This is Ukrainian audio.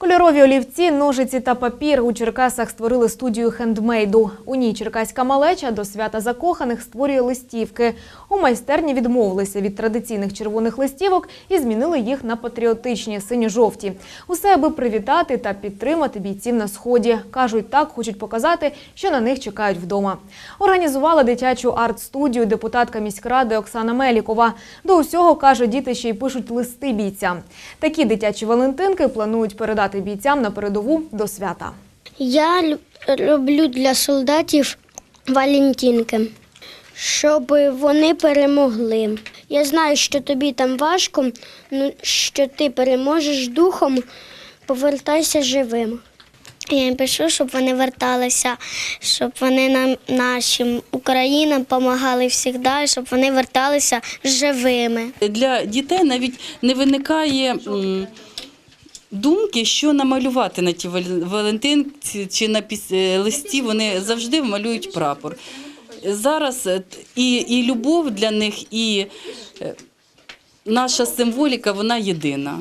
Кольорові олівці, ножиці та папір у Черкасах створили студію хендмейду. У ній черкаська малеча до свята закоханих створює листівки. У майстерні відмовилися від традиційних червоних листівок і змінили їх на патріотичні синьо-жовті. Усе аби привітати та підтримати бійців на сході. кажуть, так хочуть показати, що на них чекають вдома. Організувала дитячу арт-студію депутатка міськради Оксана Мелікова. До усього каже, діти ще й пишуть листи бійцям. Такі дитячі валентинки планують передати бійцям на передову до свята. Я роблю для солдатів валентинки, щоб вони перемогли. Я знаю, що тобі там важко, ну що ти переможеш духом, повертайся живим. Я їм пишу, щоб вони верталися, щоб вони нам нашим Українам допомагали завжди, щоб вони верталися живими. Для дітей навіть не виникає м, думки, що намалювати на ті вал- валентинці чи на е, листі. Вони завжди малюють прапор. Зараз е, і, і любов для них, і е, наша символіка вона єдина.